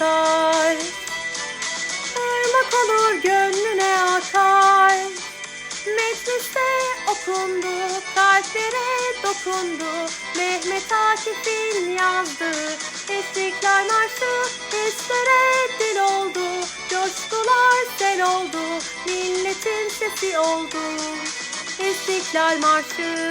artar Irmak olur gönlüne akar. Mecliste okundu kalplere dokundu. Mehmet Akif'in yazdığı İstiklal Marşı hislere dil oldu. Coşkular sel oldu milletin sesi oldu. İstiklal Marşı.